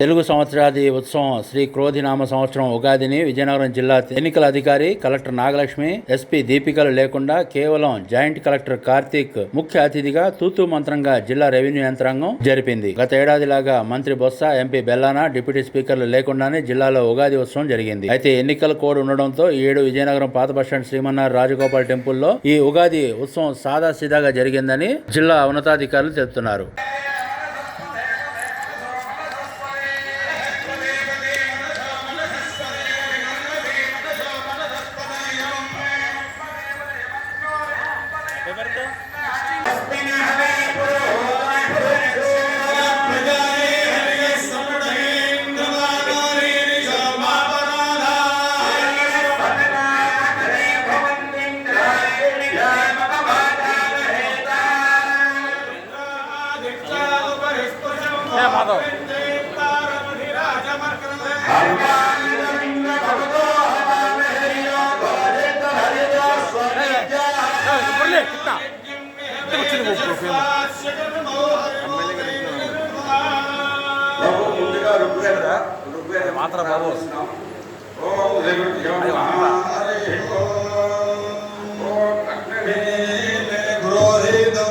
తెలుగు సంవత్సరాది ఉత్సవం శ్రీ క్రోధినామ సంవత్సరం ఉగాదిని విజయనగరం జిల్లా ఎన్నికల అధికారి కలెక్టర్ నాగలక్ష్మి ఎస్పీ దీపికలు లేకుండా కేవలం జాయింట్ కలెక్టర్ కార్తీక్ ముఖ్య అతిథిగా తూతూ మంత్రంగా జిల్లా రెవెన్యూ యంత్రాంగం జరిపింది. గత ఏడాదిలాగా మంత్రి బొత్స ఎంపీ బెల్లానా డిప్యూటీ స్పీకర్లు లేకుండానే జిల్లాలో ఉగాది ఉత్సవం జరిగింది. అయితే ఎన్నికల కోడ్ ఉండడంతో ఈ ఏడు విజయనగరం పాత బస్టాండ్ శ్రీమన్నార్ రాజగోపాల్ టెంపుల్లో ఈ ఉగాది ఉత్సవం సాదాసీదాగా జరిగిందని జిల్లా ఉన్నతాధికారులు తెలుపుతున్నారు. బాబు ముందుగా ఋగ్వేద ఋగ్వేద మాత్ర బాబు. ఓం శ్రీ పురోహితం